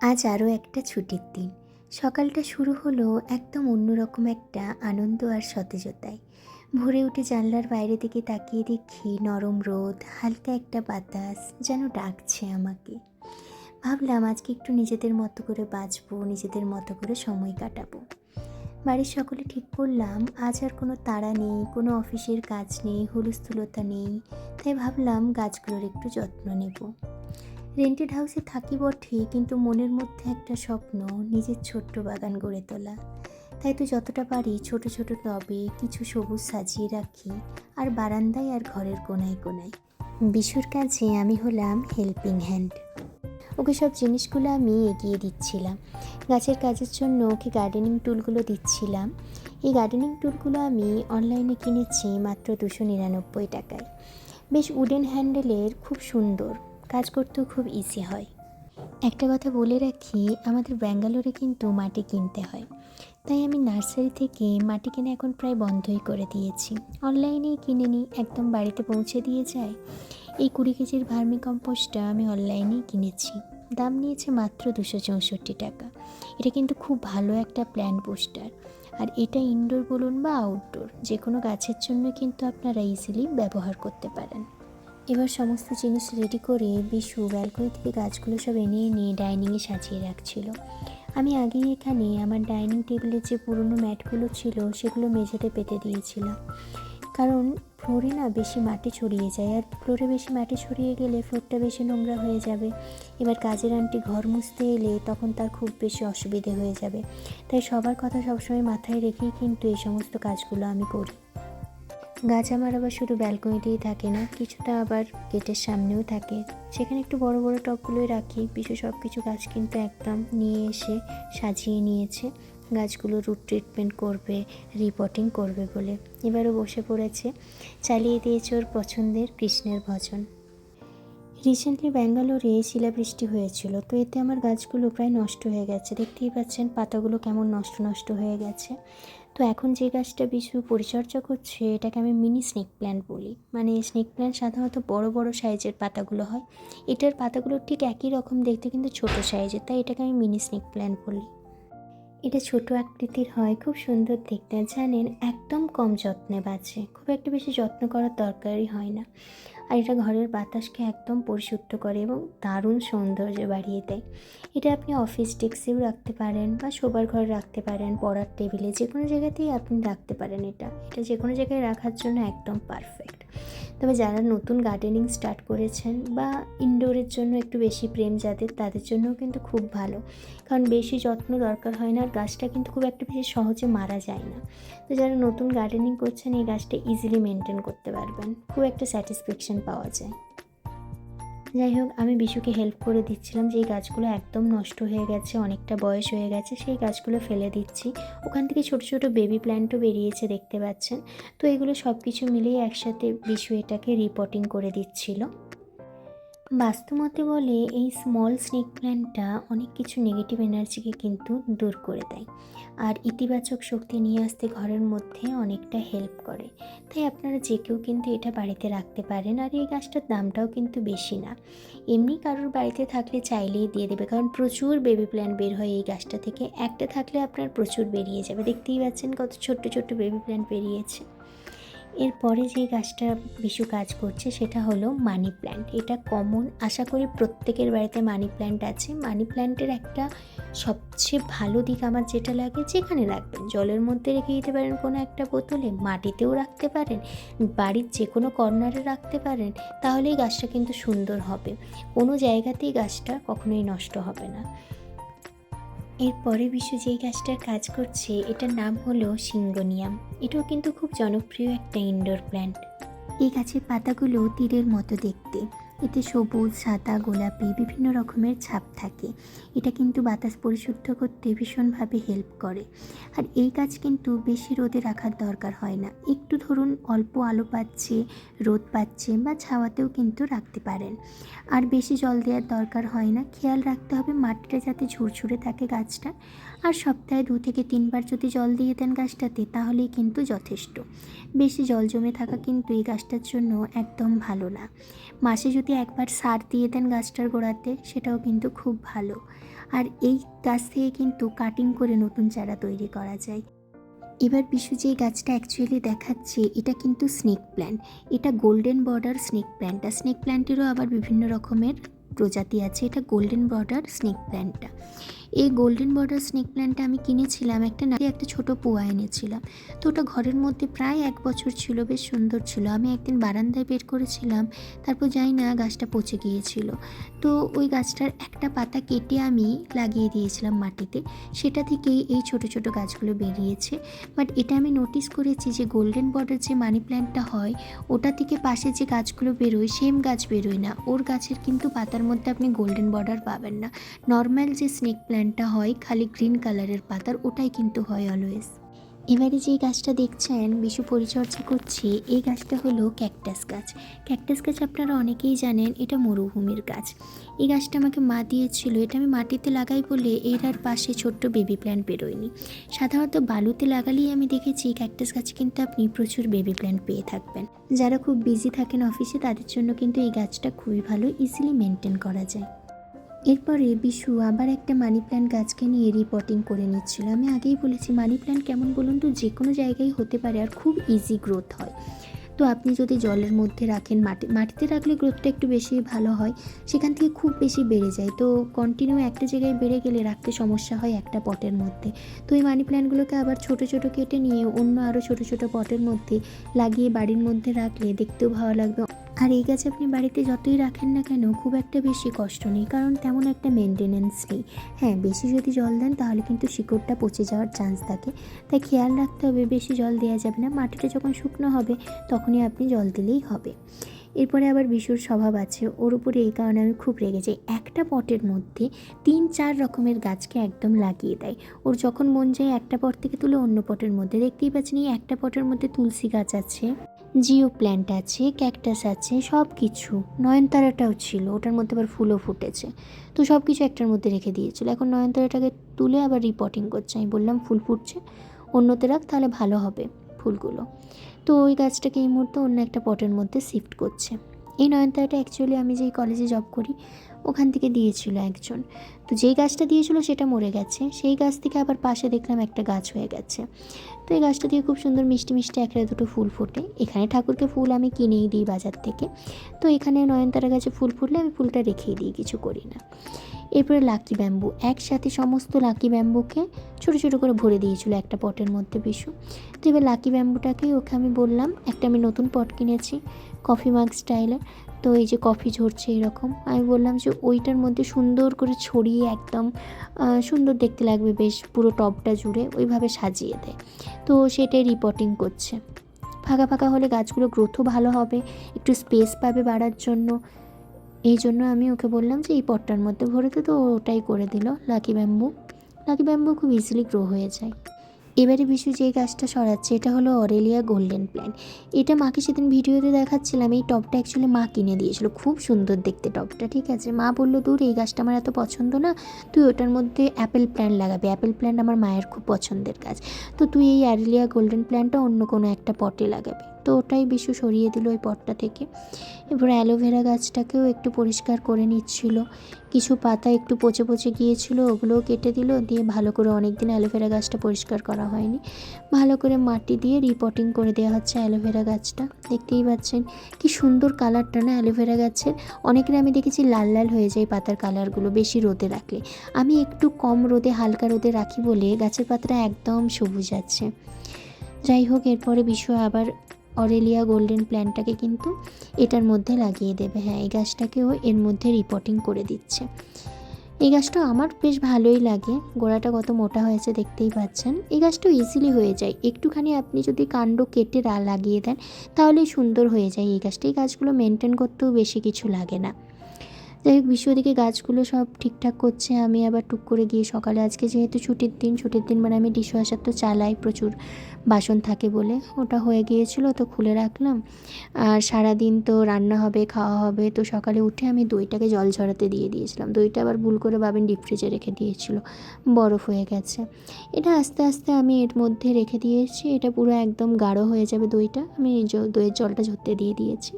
আজ আরও একটা ছুটির দিন। সকালটা শুরু হলো একদম অন্যরকম একটা আনন্দ আর সতেজতায়। ভোরে উঠে জানলার বাইরে দিকে তাকিয়ে দেখি নরম রোদ, হালকা একটা বাতাস যেন ডাকছে আমাকে। ভাবলাম আজকে একটু নিজেদের মতো করে বাঁচবো, নিজেদের মতো করে সময় কাটাবো। বাড়ির সকলে ঠিক করলাম আজ আর কোনো তাড়া নেই, কোনো অফিসের কাজ নেই, হুলস্থুলতা নেই। তাই ভাবলাম গাছগুলোর একটু যত্ন নেব। রেন্টেড হাউসে থাকি বটে কিন্তু মনের মধ্যে একটা স্বপ্ন, নিজের ছোট্ট বাগান গড়ে তোলা। তাই তো যতটা পারি ছোট ছোট টবে কিছু সবুজ সাজিয়ে রাখি, আর বারান্দায় আর ঘরের কোনায় কোনায়। বিশুর কাছে আমি হলাম হেল্পিং হ্যান্ড ওকে সব জিনিসগুলো আমি এগিয়ে দিচ্ছিলাম। গাছের কাজের জন্য ওকে গার্ডেনিং টুলগুলো দিচ্ছিলাম। এই গার্ডেনিং টুলগুলো আমি অনলাইনে কিনেছি মাত্র দুশো নিরানব্বই টাকায়। বেশ উডেন হ্যান্ডেলের খুব সুন্দর। কাজ করতেও খুব ইজি হয়। একটা কথা বলে রাখি, আমাদের ব্যাঙ্গালোরে কিন্তু মাটি কিনতে হয়। তাই আমি নার্সারি থেকে মাটি কিনে এখন প্রায় বন্ধই করে দিয়েছি। অনলাইনেই কিনে নিই একদম বাড়িতে পৌঁছে দিয়ে যায়। এই কুড়ি কেজির ভার্মি কম্পোস্টটা আমি অনলাইনেই কিনেছি। দাম নিয়েছে মাত্র দুশো চৌষট্টি টাকা। এটা কিন্তু খুব ভালো একটা প্ল্যান্ট বুস্টার আর এটা ইনডোর বলুন বা আউটডোর যে কোনো গাছের জন্য কিন্তু আপনারা ইজিলি ব্যবহার করতে পারেন। এবার সমস্ত জিনিস রেডি করে বিশু ব্যালকনি থেকে গাছগুলো সব এনে এনে ডাইনিংয়ে সাজিয়ে রাখছিল। আমি আগেই এখানে আমার ডাইনিং টেবিলের যে পুরনো ম্যাটগুলো ছিল সেগুলো মেঝেতে পেতে দিয়েছিলাম। কারণ ফ্লোরে না বেশি মাটি ছড়িয়ে যায় আর ফ্লোরে বেশি মাটি ছড়িয়ে গেলে ফ্লোরটা বেশি নোংরা হয়ে যাবে। এবার কাজের আন্টি ঘর মুছতে এলে তখন তার খুব বেশি অসুবিধে হয়ে যাবে। তাই সবার কথা সবসময় মাথায় রেখেই কিন্তু এই সমস্ত কাজগুলো আমি করি। গাছ আমার আবার শুধু ব্যালকনিতেই থাকে না, কিছুটা আবার গেটের সামনেও থাকে। সেখানে একটু বড় বড় টবগুলোই রাখি বিশেষ সব কিছু গাছ কিন্তু একদম নিয়ে এসে সাজিয়ে নিয়েছে। গাছগুলো রুট ট্রিটমেন্ট করবে, রিপোর্টিং করবে বলে। এবারও বসে পড়েছে, চালিয়ে দিয়েছে ওর পছন্দের কৃষ্ণের ভজন। রিসেন্টলি ব্যাঙ্গালোরে শিলাবৃষ্টি হয়েছিল, তো এতে আমার গাছগুলো প্রায় নষ্ট হয়ে গেছে। দেখতেই পাচ্ছেন, পাতাগুলো কেমন নষ্ট নষ্ট হয়ে গেছে। তো এখন যে গাছটা বিশু পরিচর্যা করছে, এটাকে আমি মিনি স্নেক প্ল্যান্ট বলি। মানে স্নেক প্ল্যান্ট সাধারণত বড় বড় সাইজের পাতাগুলো হয়। এটার পাতাগুলো ঠিক একই রকম দেখতে কিন্তু ছোট সাইজের, তাই এটাকে আমি মিনি স্নেক প্ল্যান্ট বলি। এটা ছোট আকৃতির হয়, খুব সুন্দর দেখতে। জানেন, একদম কম যত্নে বাঁচে খুব একটা বেশি যত্ন করার দরকারই হয় না। আর এটা ঘরের বাতাসকে একদম পরিশুদ্ধ করে এবং দারুণ সৌন্দর্য বাড়িয়ে দেয়। এটা আপনি অফিস ডেস্কেও রাখতে পারেন বা শোবার ঘরে রাখতে পারেন, পড়ার টেবিলে যে কোনো জায়গাতেই আপনি রাখতে পারেন এটা। এটা যে কোনো জায়গায় রাখার জন্য একদম পারফেক্ট তবে যারা নতুন গার্ডেনিং স্টার্ট করেছেন বা ইনডোরের জন্য একটু বেশি প্রেম যাদের, তাদের জন্যও কিন্তু খুব ভালো। কারণ বেশি যত্ন দরকার হয় না, আর গাছটা কিন্তু খুব একটা বেশি সহজে মারা যায় না। তো যারা নতুন গার্ডেনিং করছেন, এই গাছটা ইজিলি মেনটেন করতে পারবেন। খুব একটা স্যাটিসফ্যাকশন পাওয়া যায়। যাই হোক, আমি বিশুকে হেল্প করে দিচ্ছিলাম যে এই গাছগুলো একদম নষ্ট হয়ে গেছে, অনেকটা বয়স হয়ে গেছে, সেই গাছগুলো ফেলে দিচ্ছি। ওখান থেকে ছোট ছোট বেবি প্ল্যান্টও বেরিয়েছে দেখতে পাচ্ছেন। তো এগুলো সব কিছু মিলেই একসাথে বিশু এটাকে রিপোর্টিং করে দিচ্ছিল। বাস্তুমতে বলে এই স্মল স্নেক প্ল্যান্টটা অনেক কিছু নেগেটিভ এনার্জিকে কিন্তু দূর করে দেয়। আর ইতিবাচক শক্তি নিয়ে আসতে ঘরের মধ্যে অনেকটা হেল্প করে। তাই আপনারা যে কেউ কিন্তু এটা বাড়িতে রাখতে পারেন আর এই গাছটার দামটাও কিন্তু বেশি না। এমনি কারোর বাড়িতে থাকলে চাইলেই দিয়ে দেবে, কারণ প্রচুর বেবি প্ল্যান্ট বের হয় এই গাছটা থেকে। একটা থাকলে আপনার প্রচুর বেরিয়ে যাবে। দেখতেই পাচ্ছেন কত ছোট্ট ছোট্ট বেবি প্ল্যান্ট বেরিয়েছে। এরপরে যে গাছটা বিশু কাজ করছে, সেটা হলো মানি প্ল্যান্ট। এটা কমন, আশা করি প্রত্যেকের বাড়িতে মানি প্ল্যান্ট আছে। মানি প্ল্যান্টের একটা সবচেয়ে ভালো দিক আমার যেটা লাগে, যেখানে রাখবেন। জলের মধ্যে রেখে দিতে পারেন কোনো একটা বোতলে, মাটিতেও রাখতে পারেন, বাড়ির যে কোনো কর্নারে রাখতে পারেন, তাহলেই গাছটা কিন্তু সুন্দর হবে। কোনো জায়গাতেই গাছটা কখনোই নষ্ট হবে না। এরপরে বিশ্ব যেই গাছটার কাজ করছে, এটার নাম হলো সিঙ্গোনিয়াম। এটাও কিন্তু খুব জনপ্রিয় একটা ইনডোর প্ল্যান্ট এই গাছের পাতাগুলো তীরের মতো দেখতে। এতে সবুজ, সাদা, গোলাপি বিভিন্ন রকমের ছাপ থাকে। এটা কিন্তু বাতাস পরিশুদ্ধ করতে ভীষণভাবে হেল্প করে। আর এই গাছ কিন্তু বেশি রোদে রাখার দরকার হয় না। একটু ধরুন অল্প আলো পাচ্ছে, রোদ পাচ্ছে বা ছাওয়াতেও কিন্তু রাখতে পারেন। আর বেশি জল দেওয়ার দরকার হয় না। খেয়াল রাখতে হবে মাটিটা যাতে ঝুরঝুরে থাকে গাছটা। আর সপ্তাহে দু থেকে তিনবার যদি জল দিয়ে দেন গাছটাতে, তাহলেই কিন্তু যথেষ্ট। বেশি জল জমে থাকা কিন্তু এই গাছটার জন্য একদম ভালো না। মাসে যদি যদি একবার সার দিয়ে দেন গাছটার গোড়াতে, সেটাও কিন্তু খুব ভালো। আর এই গাছ থেকে কিন্তু কাটিং করে নতুন চারা তৈরি করা যায়। এবার বিশু যে গাছটা অ্যাকচুয়ালি দেখাচ্ছে, এটা কিন্তু স্নেক প্ল্যান্ট এটা গোল্ডেন বর্ডার স্নেক প্ল্যান্ট আর স্নেক প্ল্যান্টেরও আবার বিভিন্ন রকমের প্রজাতি আছে। এটা গোল্ডেন বর্ডার স্নেক প্ল্যান্টটা এই গোল্ডেন বর্ডার স্নেক প্ল্যান্টটা আমি কিনেছিলাম একটা না, একটা ছোট পোয়া এনেছিলাম। তো ওটা ঘরের মধ্যে প্রায় এক বছর ছিল, বেশ সুন্দর ছিল। আমি একদিন বারান্দায় বের করেছিলাম, তারপর যাই না, গাছটা পচে গিয়েছিল। তো ওই গাছটার একটা পাতা কেটে আমি লাগিয়ে দিয়েছিলাম মাটিতে। সেটা থেকেই এই ছোট ছোট গাছগুলো বেরিয়েছে। বাট এটা আমি নোটিস করেছি যে গোল্ডেন বর্ডার যে মানি প্ল্যান্টটা হয়, ওটা থেকে পাশে যে গাছগুলো বেরোয় সেম গাছ বেরোয় না। ওর গাছের কিন্তু পাতার মধ্যে আপনি গোল্ডেন বর্ডার পাবেন না। নর্মাল যে স্নেক প্ল্যান্টটা হয় খালি গ্রিন কালারের পাতার, ওটাই কিন্তু হয় অলওয়েজ এবারে যে গাছটা দেখছেন, বিশু পরিচর্যা করছি, এই গাছটা হলো ক্যাকটাস গাছ। ক্যাকটাস গাছ আপনারা অনেকেই জানেন, এটা মরুভূমির গাছ। এই গাছটা আমাকে মা দিয়েছিল, এটা আমি মাটিতে লাগাই বলে এর আর পাশে ছোট্ট বেবি প্ল্যান্ট বেরোয়নি। সাধারণত বালুতে লাগালেই আমি দেখেছি ক্যাকটাস গাছে কিন্তু আপনি প্রচুর বেবি প্ল্যান্ট পেয়ে থাকবেন। যারা খুব বিজি থাকেন অফিসে তাদের জন্য কিন্তু এই গাছটা খুবই ভালো ইজিলি মেনটেন করা যায়। এরপরে বিশু আবার একটা মানি প্ল্যান্ট গাছকে নিয়ে রিপোর্টিং করে নিচ্ছিল। আমি আগেই বলেছি মানি প্ল্যান্ট কেমন বলুন তো যে কোনো জায়গায় হতে পারে আর খুব ইজি গ্রোথ হয়। তো আপনি যদি জলের মধ্যে রাখেন, মাটি, মাটিতে রাখলে গ্রোথটা একটু বেশি ভালো হয়, সেখান থেকে খুব বেশি বেড়ে যায়। তো কন্টিনিউ একটা জায়গায় বেড়ে গেলে রাখতে সমস্যা হয় একটা পটের মধ্যে। তো এই মানি প্ল্যান্টগুলোকে আবার ছোট ছোট কেটে নিয়ে অন্য আরও ছোট ছোট পটের মধ্যে লাগিয়ে বাড়ির মধ্যে রাখলে দেখতেও ভালো লাগবে। আর এই গাছ আপনি বাড়িতে যতই রাখেন না কেন, খুব একটা বেশি কষ্ট নেই, কারণ তেমন একটা মেনটেনেন্স নেই। হ্যাঁ বেশি যদি জল দেন, তাহলে কিন্তু শিকড়টা পচে যাওয়ার চান্স থাকে। তাই খেয়াল রাখতে হবে, বেশি জল দেওয়া যাবে না। মাটিটা যখন শুকনো হবে, তখনই আপনি জল দিলেই হবে। এরপরে আবার বিশুর স্বভাব আছে। ওর উপরে এই কারণে আমি খুব রেগে যাই। একটা পটের মধ্যে তিন চার রকমের গাছকে একদম লাগিয়ে দেয়। ওর যখন মন যায়, একটা পট থেকে তুলে অন্য পটের মধ্যে। দেখতেই পাচ্ছেন, এই একটা পটের মধ্যে তুলসী গাছ আছে। জিও প্ল্যান্ট আছে, ক্যাকটাস আছে সব কিছু নয়নতারাটাও ছিল, ওটার মধ্যে আবার ফুলও ফুটেছে। তো সব কিছু একটার মধ্যে রেখে দিয়েছিল। এখন নয়নতারাটাকে তুলে আবার রিপোর্টিং করছে। আমি বললাম, ফুল ফুটছে, অন্যতে রাখ, তাহলে ভালো হবে ফুলগুলো। তো ওই গাছটাকে এই মুহূর্তে অন্য একটা পটের মধ্যে শিফট করছে। এই নয়নতারাটা অ্যাকচুয়ালি আমি যেই কলেজে জব করি, ওখান থেকে দিয়েছিল একজন। তো যেই গাছটা দিয়েছিল, সেটা মরে গেছে। সেই গাছ থেকে আবার পাশে দেখলাম একটা গাছ হয়ে গেছে। তো এই গাছটা দিয়ে খুব সুন্দর মিষ্টি মিষ্টি একটা দুটো ফুল ফোটে। এখানে ঠাকুরকে ফুল আমি কিনেই দিই বাজার থেকে। তো এখানে নয়নতারা গাছে ফুল ফুটলে আমি ফুলটা রেখেই দিই, কিছু করি না। এরপরে লাকি ব্যাম্বু। একসাথে সমস্ত লাকি ব্যাম্বুকে ছোটো ছোটো করে ভরে দিয়েছিল একটা পটের মধ্যে বিশু। তো এবার লাকি ব্যাম্বুটাকেই ওকে আমি বললাম, একটা আমি নতুন পট কিনেছি, কফি মাগ স্টাইলের। তো এই যে কফি ঝরছে এরকম। আমি বললাম যে ওইটার মধ্যে সুন্দর করে ছড়িয়ে একদম সুন্দর দেখতে লাগবে বেশ পুরো টবটা জুড়ে, ওইভাবে সাজিয়ে দেয় তো সেটাই রিপোর্টিং করছে। ফাঁকা ফাঁকা হলে গাছগুলো গ্রোথও ভালো হবে, একটু স্পেস পাবে বাড়ার জন্য। এই জন্য আমি ওকে বললাম যে, এই পটটার মধ্যে ভরে তো ওটাই করে দিল। লাকি ব্যাম্বু লাকি ব্যাম্বু খুব ইজিলি গ্রো হয়ে যায়। এবারে বিশু যে গাছটা সরাচ্ছে, এটা হলো অরেলিয়া গোল্ডেন প্ল্যান এটা মাকে সেদিন ভিডিওতে দেখাচ্ছিলাম, এই টবটা অ্যাকচুয়ালি মা কিনে দিয়েছিল। খুব সুন্দর দেখতে টবটা ঠিক আছে? মা বলল, দূর, এই গাছটা আমার এত পছন্দ না। তুই ওটার মধ্যে অ্যাপেল প্ল্যান্ট লাগাবি। অ্যাপেল প্ল্যান্ট আমার মায়ের খুব পছন্দের গাছ। তো তুই এই অ্যারেলিয়া গোল্ডেন প্ল্যান্টটা অন্য কোনো একটা পটে লাগাবি। তো ওটাই বিশু সরিয়ে দিল ওই পটটা থেকে। এবার অ্যালোভেরা গাছটাকেও একটু পরিষ্কার করে নিচ্ছিল। কিছু পাতা একটু পচে পচে গিয়েছিল, ওগুলোও কেটে দিল। দিয়ে ভালো করে অনেক দিন অ্যালোভেরা গাছটা পরিষ্কার করা হয়নি। ভালো করে মাটি দিয়ে রিপোর্টিং করে দেওয়া হচ্ছে অ্যালোভেরা গাছটা। দেখতেই পাচ্ছেন কি সুন্দর কালারটা না অ্যালোভেরা গাছের। অনেকের আমি দেখেছি লাল লাল হয়ে যায় পাতার কালারগুলো বেশি রোদে রাখলে। আমি একটু কম রোদে, হালকা রোদে রাখি বলে গাছের পাতাটা একদম সবুজ আছে। যাই হোক, এরপরে বিষয় আবার অরেলিয়া গোল্ডেন প্ল্যান্টটাকে কিন্তু এটার মধ্যে লাগিয়ে দেবে। হ্যাঁ এই গাছটাকেও এর মধ্যে রিপোর্টিং করে দিচ্ছে। এই গাছটা আমার বেশ ভালোই লাগে। গোড়াটা কত মোটা হয়েছে দেখতেই পাচ্ছেন। এই গাছটা ইজিলি হয়ে যায়। একটুখানি আপনি যদি কাণ্ড কেটে লাগিয়ে দেন তাহলে সুন্দর হয়ে যায় এই গাছটা। এই গাছগুলো মেনটেন করতেও বেশি কিছু লাগে না। যাই হোক বিশ্ব দিকে গাছগুলো সব ঠিকঠাক করছে। আমি আবার টুক করে গিয়ে সকালে, আজকে যেহেতু ছুটির দিন ছুটির দিন মানে আমি ডিশওয়াশার তো চালাই, প্রচুর বাসন থাকে বলে। ওটা হয়ে গিয়েছিল, তো খুলে রাখলাম। আর সারাদিন তো রান্না হবে, খাওয়া হবে, তো সকালে উঠে আমি দইটাকে জল ঝরাতে দিয়ে দিয়েছিলাম। দইটা আবার ভুল করে বাবিন ডিপ ফ্রিজে রেখে দিয়েছিল। বরফ হয়ে গেছে। এটা আস্তে আস্তে আমি এর মধ্যে রেখে দিয়েছি। এটা পুরো একদম গাঢ় হয়ে যাবে দইটা। আমি দইয়ের জলটা ঝরতে দিয়ে দিয়েছি।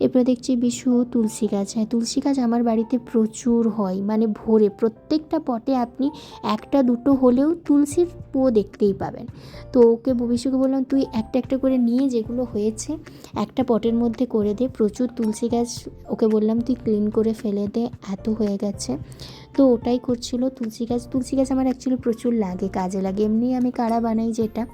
এরপরে দেখছি বিশু তুলসী গাছ। হ্যাঁ তুলসী গাছ আমার বাড়িতে প্রচুর হয় মানে ভোরে প্রত্যেকটা পটে আপনি একটা, দুটো হলেও তুলসীর পুয়ো দেখতেই পাবেন। তো ওকে বিশুকে বললাম, তুই একটা একটা করে নিয়ে যেগুলো হয়েছে, একটা পটের মধ্যে করে দে। প্রচুর তুলসী গাছ ওকে বললাম, তুই ক্লিন করে ফেলে দে, এত হয়ে গেছে। তো ওটাই করছিল। তুলসী গাছ তুলসী গাছ আমার অ্যাকচুয়ালি প্রচুর লাগে, কাজে লাগে। এমনি আমি কাড়া বানাই যেটা,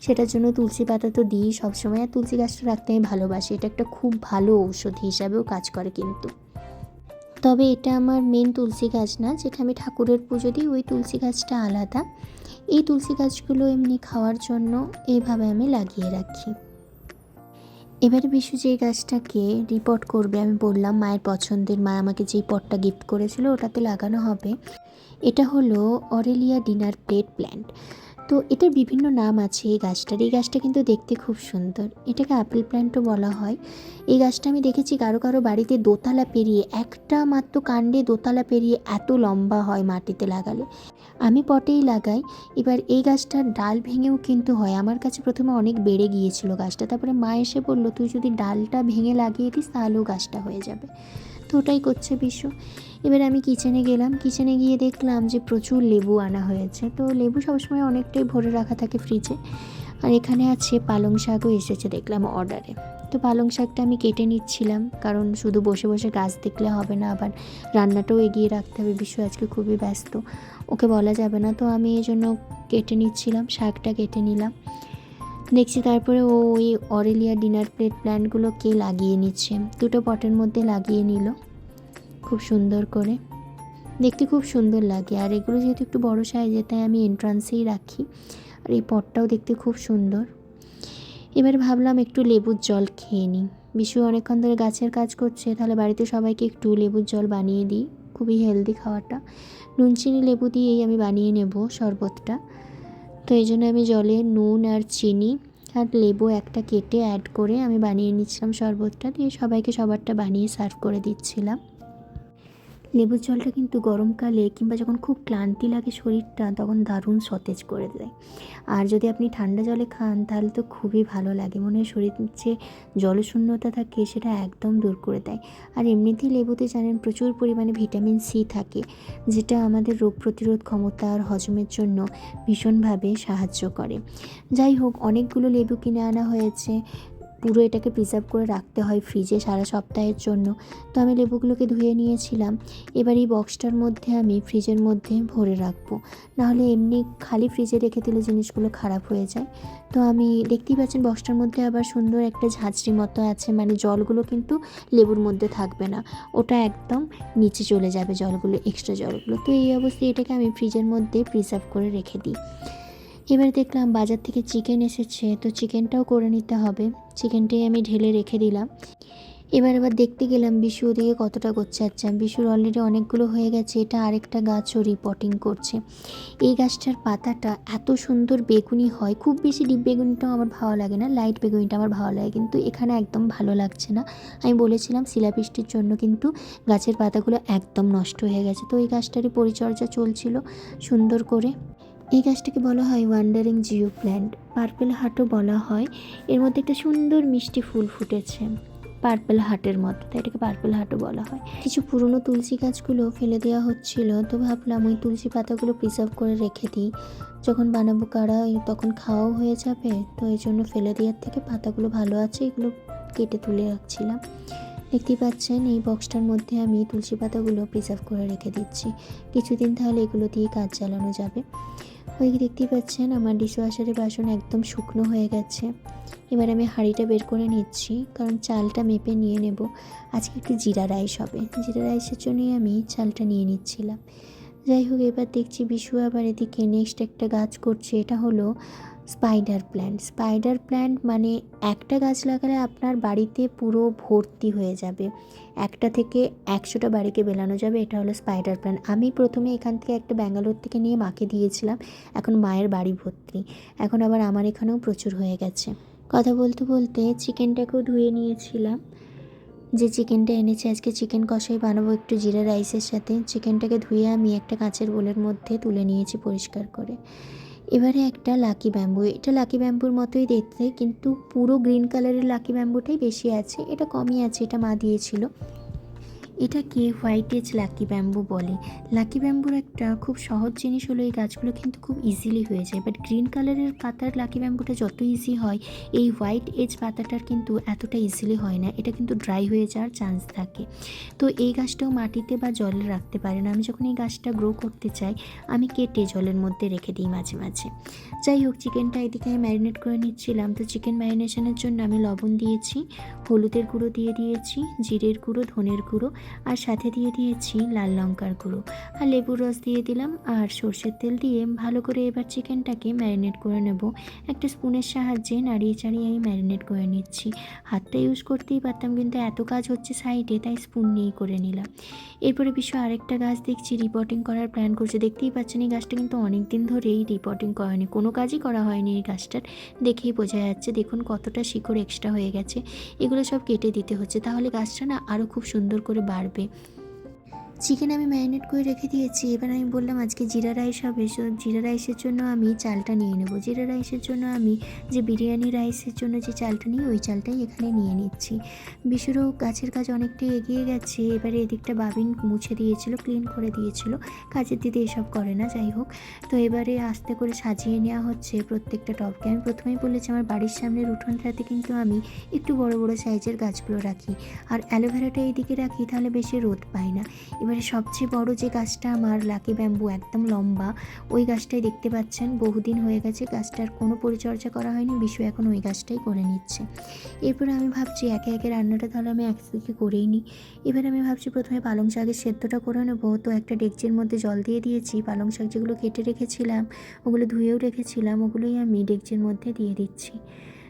সেটার জন্য তুলসী পাতা তো দিই সবসময়। আর তুলসী গাছটা রাখতে আমি ভালোবাসি। এটা একটা খুব ভালো ঔষধ হিসাবেও কাজ করে কিন্তু। তবে এটা আমার মেন তুলসী গাছ না, যেটা আমি ঠাকুরের পুজো দিই, ওই তুলসী গাছটা আলাদা। এই তুলসী গাছগুলো এমনি খাওয়ার জন্য এইভাবে আমি লাগিয়ে রাখি। এবারে বিশু যে গাছটাকে রিপোর্ট করবে, আমি বললাম মায়ের পছন্দের, মা আমাকে যেই পটটা গিফট করেছিল ওটাতে লাগানো হবে। এটা হলো অরেলিয়া ডিনার প্লেট প্ল্যান্ট তো এটার বিভিন্ন নাম আছে। এই গাছটার, এই গাছটা কিন্তু দেখতে খুব সুন্দর। এটাকে আপেল প্ল্যান্টও বলা হয়। এই গাছটা আমি দেখেছি কারও কারও বাড়িতে দোতলা পেরিয়ে, একটা মাত্র কাণ্ডে দোতলা পেরিয়ে এত লম্বা হয় মাটিতে লাগালে। আমি পটেই লাগাই। এবার এই গাছটার ডাল ভেঙেও কিন্তু হয়। আমার কাছে প্রথমে অনেক বেড়ে গিয়েছিল গাছটা। তারপরে মা এসে বলল, তুই যদি ডালটা ভেঙে লাগিয়ে দিস, তাহলেও গাছটা হয়ে যাবে। ওটাই করছে বিশ্ব। এবার আমি কিচেনে গেলাম। কিচেনে গিয়ে দেখলাম যে প্রচুর লেবু আনা হয়েছে। তো লেবু সবসময় অনেকটাই ভরে রাখা থাকে ফ্রিজে আর এখানে আছে পালং শাকও এসেছে দেখলাম অর্ডারে তো পালং শাকটা আমি কেটে নিচ্ছিলাম। কারণ শুধু বসে বসে গাছ দেখলে হবে না, আবার রান্নাটাও এগিয়ে রাখতে হবে। বিশ্ব আজকে খুবই ব্যস্ত। ওকে বলা যাবে না। তো আমি এই জন্য কেটে নিচ্ছিলাম, শাকটা কেটে নিলাম। দেখছি তারপরে ও ওই অরেলিয়া ডিনার প্লেট প্ল্যান্টগুলো কে লাগিয়ে নিচ্ছে। দুটো পটের মধ্যে লাগিয়ে নিল। খুব সুন্দর করে। দেখতে খুব সুন্দর লাগে। আর এগুলো যেহেতু একটু বড় সাইজের তাই আমি এন্ট্রান্সেই রাখি। আর এই পটটাও দেখতে খুব সুন্দর। এবার ভাবলাম একটু লেবুর জল খেয়ে নিই। বিশু অনেকক্ষণ ধরে গাছের কাজ করছে, তাহলে বাড়িতে সবাইকে একটু লেবুর জল বানিয়ে দিই। খুবই হেলদি খাওয়াটা। নুন চিনি লেবু দিয়েই আমি বানিয়ে নেব শরবতটা। তো এই জন্য আমি জলে নুন আর চিনি আর লেবু একটা কেটে অ্যাড করে আমি বানিয়ে নিচ্ছিলাম শরবতটা দিয়ে সবাইকে সবারটা বানিয়ে সার্ভ করে দিচ্ছিলাম। লেবুর জলটা কিন্তু গরমকালে কিংবা যখন খুব ক্লান্তি লাগে শরীরটা, তখন দারুণ সতেজ করে দেয়। আর যদি আপনি ঠান্ডা জলে খান, তাহলে তো খুবই ভালো লাগে। মনে হয় শরীর যে জলশূন্যতা থাকে, সেটা একদম দূর করে দেয়। আর এমনিতেই লেবুতে জানেন প্রচুর পরিমাণে ভিটামিন সি থাকে, যেটা আমাদের রোগ প্রতিরোধ ক্ষমতা আর হজমের জন্য ভীষণভাবে সাহায্য করে। যাই হোক, অনেকগুলো লেবু কিনে আনা হয়েছে। পুরো এটাকে প্রিজার্ভ করে রাখতে হয় ফ্রিজে সারা সপ্তাহের জন্য। তো আমি লেবুগুলোকে ধুয়ে নিয়েছিলাম। এবার এই বক্সটার মধ্যে আমি ফ্রিজের মধ্যে ভরে রাখব। নাহলে এমনি খালি ফ্রিজে রেখে দিলে জিনিসগুলো খারাপ হয়ে যায়। তো আমি দেখতেই পাচ্ছেন বক্সটার মধ্যে আবার সুন্দর একটা ঝাঁঝরি মতো আছে। মানে জলগুলো কিন্তু লেবুর মধ্যে থাকবে না। ওটা একদম নিচে চলে যাবে জলগুলো এক্সট্রা জলগুলো। তো এই অবস্থায় এটাকে আমি ফ্রিজের মধ্যে প্রিজার্ভ করে রেখে দিই। এবার দেখলাম বাজার থেকে চিকেন এসেছে, তো চিকেনটাও করে নিতে হবে। চিকেনটাই আমি ঢেলে রেখে দিলাম। এবার আবার দেখতে গেলাম বিশু ওদিকে কতটা করছে। আচ্ছা বিশুর অলরেডি অনেকগুলো হয়ে গেছে, এটা আরেকটা গাছও রিপোর্টিং করছে। এই গাছটার পাতাটা এত সুন্দর বেগুনি হয়, খুব বেশি ডিপ বেগুনিটাও আমার ভালো লাগে না লাইট বেগুনিটা আমার ভালো লাগে, কিন্তু এখানে একদম ভালো লাগছে না। আমি বলেছিলাম শিলাবৃষ্টির জন্য কিন্তু গাছের পাতাগুলো একদম নষ্ট হয়ে গেছে, তো এই গাছটারই পরিচর্যা চলছিল সুন্দর করে। এই গাছটাকে বলা হয় ওয়ান্ডারিং জিও প্ল্যান্ট পার্পেল হাটও বলা হয়। এর মধ্যে একটা সুন্দর মিষ্টি ফুল ফুটেছে। পার্পেল হাটের মতো তাই এটাকে পার্পেল হাটও বলা হয়। কিছু পুরনো তুলসী গাছগুলো ফেলে দেওয়া হচ্ছিল, তো ভাবলাম ওই তুলসী পাতাগুলো প্রিজার্ভ করে রেখে দিই। যখন বানাবো কাড়া তখন খাওয়াও হয়ে যাবে, তো এই জন্য ফেলে দেওয়ার থেকে পাতাগুলো ভালো আছে, এগুলো কেটে তুলে রাখছিলাম। দেখতেই পাচ্ছেন, এই বক্সটার মধ্যে আমি তুলসী পাতাগুলো প্রিজার্ভ করে রেখে দিচ্ছি। কিছুদিন তাহলে এগুলো দিয়ে কাজ চালানো যাবে। ওইদিকে দেখতেই পাচ্ছেন, আমার ডিশওয়াশারের বাসন একদম শুকনো হয়ে গেছে। এবার আমি হাঁড়িটা বের করে নিচ্ছি, কারণ চালটা মেপে নিয়ে নেব। আজকে একটু জিরা রাইস হবে। জিরা রাইসের জন্যই আমি চালটা নিয়ে নিচ্ছিলাম। যাই হোক, এবার দেখছি বিশু আবার এদিকে নেক্সট একটা গাছ করছে। এটা হলো স্পাইডার প্ল্যান্ট। স্পাইডার প্ল্যান্ট মানে একটা গাছ লাগালে আপনার বাড়িতে পুরো ভর্তি হয়ে যাবে। একটা থেকে একশোটা বাড়িকে বেলানো যাবে, এটা হলো স্পাইডার প্ল্যান্ট। আমি প্রথমে এখান থেকে একটা ব্যাঙ্গালোর থেকে নিয়ে মাকে দিয়েছিলাম, এখন মায়ের বাড়ি ভর্তি। এখন আবার আমার এখানেও প্রচুর হয়ে গেছে। কথা বলতে বলতে চিকেনটাকেও ধুয়ে নিয়েছিলাম। যে চিকেনটা এনেছি, আজকে চিকেন কষাই বানাবো একটু জিরা রাইসের সাথে। চিকেনটাকে ধুয়ে আমি একটা কাঁচের বোলের মধ্যে তুলে নিয়েছি পরিষ্কার করে। এবারে একটা লাকি ব্যাম্বু এটা লাকি ব্যাম্বুর মতোই দেখতে, কিন্তু পুরো গ্রিন কালারের লাকি ব্যাম্বুটাই বেশি আছে, এটা কমই আছে, এটা মা দিয়েছিল। এটাকে হোয়াইট এজ লাকি ব্যাম্বু বলে? লাকি ব্যাম্বুর একটা খুব সহজ জিনিস হলো এই গাছগুলো কিন্তু খুব ইজিলি হয়ে যায়। বাট গ্রিন কালারের পাতার লাকি ব্যাম্বুটা যত ইজি হয়, এই হোয়াইট এজ পাতাটার কিন্তু এতটা ইজিলি হয় না। এটা কিন্তু ড্রাই হয়ে যাওয়ার চান্স থাকে। তো এই গাছটাও মাটিতে বা জলে রাখতে পারে না। আমি যখন এই গাছটা গ্রো করতে চাই, আমি কেটে জলের মধ্যে রেখে দিই মাঝে মাঝে। যাই হোক চিকেনটা এদিকে আমি ম্যারিনেট করে নিচ্ছিলাম। তো চিকেন ম্যারিনেশনের জন্য আমি লবণ দিয়েছি, হলুদের গুঁড়ো দিয়ে দিয়েছি, জিরের গুঁড়ো, ধনের গুঁড়ো। আর সাথে দিয়ে দিয়েছি লাল লঙ্কার গুঁড়ো। আর লেবুর রস দিয়ে দিলাম আর সর্ষের তেল দিয়ে ভালো করে এবার চিকেনটাকে ম্যারিনেট করে নেব। একটা স্পুনের সাহায্যে নাড়িয়ে চাড়িয়ে আমি ম্যারিনেট করে নিচ্ছি। হাতটা ইউজ করতেই পারতাম কিন্তু এত কাজ হচ্ছে সাইডে তাই স্পুন নিয়েই করে নিলাম। এরপরে বিশ্ব আরেকটা গাছ দেখছি রিপোর্টিং করার প্ল্যান করছে। দেখতেই পাচ্ছেন এই গাছটা কিন্তু অনেক দিন ধরেই রিপোর্টিং করেনি। কোনো কাজই করা হয়নি এই গাছটার। দেখেই বোঝা যাচ্ছে দেখুন কতটা শিকড় এক্সট্রা হয়ে গেছে। এগুলো সব কেটে দিতে হচ্ছে। তাহলে গাছটা না আরও খুব সুন্দর করে বাড়বে। চিকেন আমি ম্যারিনেট করে রেখে দিয়েছি। এবার আমি বললাম, আজকে জিরা রাইস হবে, সো জিরা রাইসের জন্য আমি চালটা নিয়ে নেব। জিরা রাইসের জন্য আমি যে বিরিয়ানি রাইসের জন্য যে চালটা নিই, ওই চালটাই এখানে নিয়ে নিচ্ছি। বিশুরও গাছের কাজ অনেকটাই এগিয়ে গেছে। এবারে এদিকটা বাবিন মুছে দিয়েছিল, ক্লিন করে দিয়েছিল। কাজের দিদি এসব করে না, যাই হোক। তো এবারে আস্তে করে সাজিয়ে নেওয়া হচ্ছে প্রত্যেকটা টবকে। আমি প্রথমেই বলেছি, আমার বাড়ির সামনের উঠোনটাতে কিন্তু আমি একটু বড় বড় সাইজের গাছগুলো রাখি। আর অ্যালোভেরাটা এইদিকে রাখি, তাহলে বেশি রোদ পায় না। এবারে সবচেয়ে বড় যে গাছটা আমার লাকি ব্যাম্বু একদম লম্বা, ওই গাছটাই দেখতে পাচ্ছেন। বহুদিন হয়ে গেছে গাছটার কোনো পরিচর্যা করা হয়নি, বিশু এখন ওই গাছটাই করে নিচ্ছে। এরপরে আমি ভাবছি একে একে রান্নাটা তাহলে আমি এক থেকে করেই নিই। এবার আমি ভাবছি প্রথমে পালং শাকের সেদ্ধটা করে নেব। তো একটা ডেকচির মধ্যে জল দিয়ে দিয়েছি। পালং শাক যেগুলো কেটে রেখেছিলাম, ওগুলো ধুয়েও রেখেছিলাম, ওগুলোই আমি ডেকচির মধ্যে দিয়ে দিচ্ছি।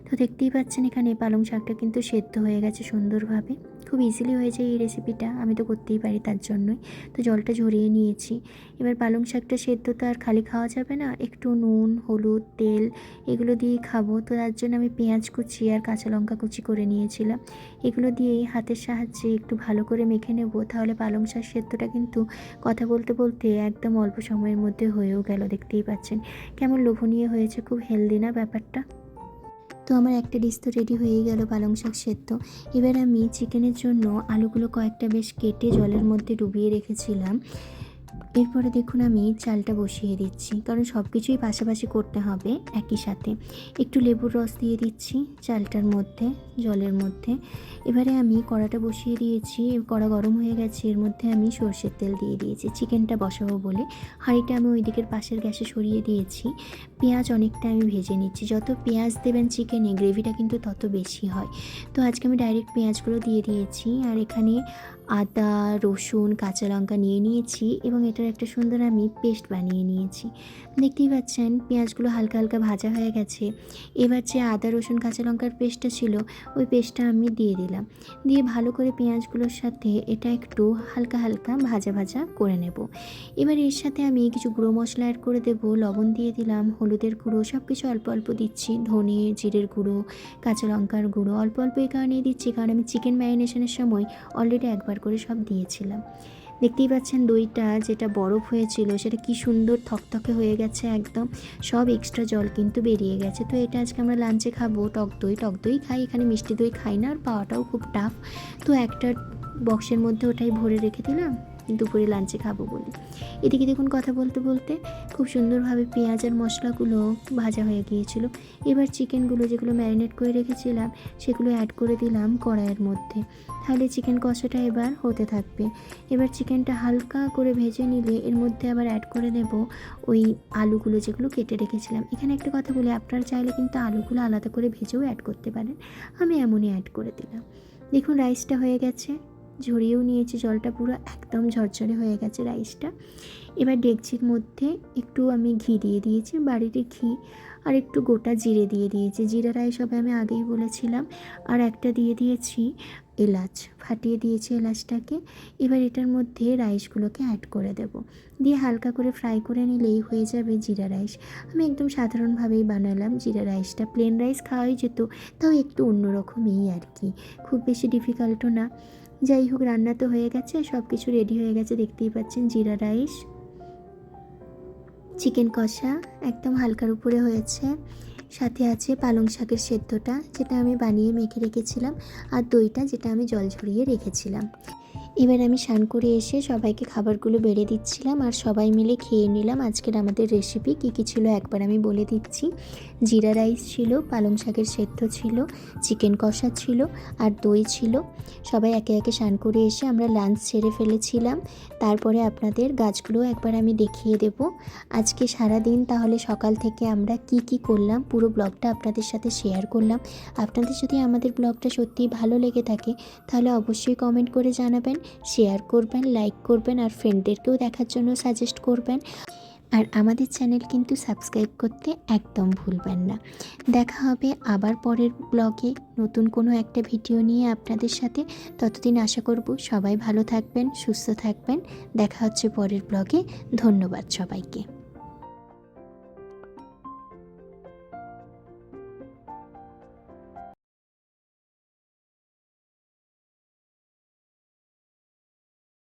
তো দেখতেই পাচ্ছেন এখানে পালং শাকটা কিন্তু সেদ্ধ হয়ে গেছে সুন্দরভাবে। খুব ইজিলি হয়ে যায় এই রেসিপিটা আমি তো করতেই পারি তার জন্যই। তো জলটা ঝরিয়ে নিয়েছি। এবার পালং শাকটা সেদ্ধ তো আর খালি খাওয়া যাবে না। একটু নুন, হলুদ, তেল এগুলো দিয়েই খাব। তো তার জন্য আমি পেঁয়াজ কুচি আর কাঁচা লঙ্কা কুচি করে নিয়েছিলাম। এগুলো দিয়েই হাতের সাহায্যে একটু ভালো করে মেখে নেব। তাহলে পালং শাক সেদ্ধটা কিন্তু কথা বলতে বলতে একদম অল্প সময়ের মধ্যে হয়েও গেল। দেখতেই পাচ্ছেন। কেমন লোভনীয় হয়েছে। খুব হেলদি না ব্যাপারটা? তো আমার একটা ডিশ তো রেডি হয়েই গেল, পালং শাক সেদ্ধ। এবার আমি চিকেনের জন্য আলুগুলো কয়েকটা বেশ কেটে জলের মধ্যে ডুবিয়ে রেখেছিলাম। এরপরে দেখুন আমি চালটা বসিয়ে দিচ্ছি, কারণ সব কিছুই পাশাপাশি করতে হবে একই সাথে। একটু লেবুর রস দিয়ে দিচ্ছি চালটার মধ্যে, জলের মধ্যে। এবারে আমি কড়াটা বসিয়ে দিয়েছি, কড়া গরম হয়ে গেছে, এর মধ্যে আমি সর্ষের তেল দিয়ে দিয়েছি। চিকেনটা বসাবো বলে হাঁড়িটা আমি ওই দিকের পাশের গ্যাসে সরিয়ে দিয়েছি। পেঁয়াজ অনেকটা আমি ভেজে নিচ্ছি, যত পেঁয়াজ দেবেন চিকেনে, গ্রেভিটা কিন্তু তত বেশি হয়। তো আজকে আমি ডাইরেক্ট পেঁয়াজগুলো দিয়ে দিয়েছি, আর এখানে আদা রসুন কাঁচা লঙ্কা নিয়ে নিয়েছি এবং এটার একটা সুন্দর আমি পেস্ট বানিয়ে নিয়েছি। দেখতেই পাচ্ছেন পেঁয়াজগুলো হালকা হালকা ভাজা হয়ে গেছে। এবার যে আদা, রসুন, কাঁচা লঙ্কার পেস্টটা ছিল, ওই পেস্টটা আমি দিয়ে দিলাম। দিয়ে ভালো করে পেঁয়াজগুলোর সাথে এটা একটু হালকা হালকা ভাজা ভাজা করে নেব। এবার এর সাথে আমি কিছু গুঁড়ো মশলা অ্যাড করে দেবো, লবণ দিয়ে দিলাম, হলুদের গুঁড়ো সব কিছু অল্প অল্প দিচ্ছি, ধনে, জিরের গুঁড়ো, কাঁচা লঙ্কার গুঁড়ো, অল্প অল্প এই কারণেই দিচ্ছি, কারণ আমি চিকেন ম্যারিনেশনের সময় অলরেডি একবার করে সব দিয়েছিলাম। দেখতেই পাচ্ছেন দইটা যেটা বরফ হয়েছিল, সেটা কি সুন্দর থকথকে হয়ে গেছে একদম। সব এক্সট্রা জল কিন্তু বেরিয়ে গেছে। তো এটা আজকে আমরা লাঞ্চে খাব, টক দই। টক দই খাই, এখানে মিষ্টি দই খাই না, আর পাওয়াটাও খুব টাফ তো একটা বক্সের মধ্যে ওটাই ভরে রেখে দিলাম। দুপুরে লাঞ্চে খাব বলে। এদিকে দেখুন কথা বলতে বলতে খুব সুন্দরভাবে পেঁয়াজ আর মশলাগুলো ভাজা হয়ে গিয়েছিল। এবার চিকেনগুলো যেগুলো ম্যারিনেট করে রেখেছিলাম, সেগুলো অ্যাড করে দিলাম কড়াইয়ের মধ্যে। তাহলে চিকেন কষাটা এবার হতে থাকবে। এবার চিকেনটা হালকা করে ভেজে নিলে এর মধ্যে আবার অ্যাড করে দেব ওই আলুগুলো যেগুলো কেটে রেখেছিলাম। এখানে একটা কথা বলি, আপনারা চাইলে কিন্তু আলুগুলো আলাদা করে ভেজেও অ্যাড করতে পারেন। আমি এমনই অ্যাড করে দিলাম। দেখুন রাইসটা হয়ে গেছে। ঝরিয়েও নিয়েছি জলটা, পুরো একদম ঝরঝরে হয়ে গেছে রাইসটা এবার ডেকচির মধ্যে একটু আমি ঘি দিয়ে দিয়েছি, বাড়িতে ঘি, আর একটু গোটা জিরে দিয়ে দিয়েছি। জিরা রাইস হবে আমি আগেই বলেছিলাম, আর একটা দিয়ে দিয়েছি এলাচ, ফাটিয়ে দিয়েছি এলাচটাকে। এবার এটার মধ্যে রাইসগুলোকে অ্যাড করে দেব। দিয়ে হালকা করে ফ্রাই করে নিলেই হয়ে যাবে জিরা রাইস আমি একদম সাধারণভাবেই বানালাম জিরা রাইসটা প্লেন রাইস খাওয়াই যেত, তাও একটু অন্যরকমই আর কি। খুব বেশি ডিফিকাল্টও না। যাই হোক, রান্না তো হয়ে গেছে সব কিছু রেডি হয়ে গেছে, দেখতেই পাচ্ছেন জিরা রাইস চিকেন কষা একদম হালকার উপরে হয়েছে। সাথে আছে পালং শাকের সেদ্ধটা, যেটা আমি বানিয়ে মেখে রেখেছিলাম, আর দইটা যেটা আমি জল ঝরিয়ে রেখেছিলাম। এবার আমি স্নান করে এসে সবাইকে খাবারগুলো বেড়ে দিচ্ছিলাম আর সবাই মিলে খেয়ে নিলাম। আজকের আমাদের রেসিপি কী কী ছিল একবার আমি বলে দিচ্ছি। জিরা রাইস ছিল, পালং শাকের সেদ্ধ ছিল চিকেন কষা ছিল আর দই ছিল। সবাই একে একে স্নান করে এসে আমরা লাঞ্চ সেরে ফেলেছিলাম। তারপরে আপনাদের গাছগুলো একবার আমি দেখিয়ে দেব। আজকে সারা দিন তাহলে সকাল থেকে আমরা কি কি করলাম পুরো ব্লগটা আপনাদের সাথে শেয়ার করলাম। আপনাদের যদি আমাদের ব্লগটা সত্যিই ভালো লেগে থাকে তাহলে অবশ্যই কমেন্ট করে জানাবেন। শেয়ার করবেন লাইক করবেন আর ফ্রেন্ডদেরকেও দেখার জন্য সাজেস্ট করবেন। আর আমাদের চ্যানেল কিন্তু সাবস্ক্রাইব করতে একদম ভুলবেন না। দেখা হবে আবার পরের ব্লগে নতুন কোনো একটা ভিডিও নিয়ে আপনাদের সাথে। ততদিন আশা করব সবাই ভালো থাকবেন, সুস্থ থাকবেন। দেখা হচ্ছে পরের ব্লগে ধন্যবাদ সবাইকে।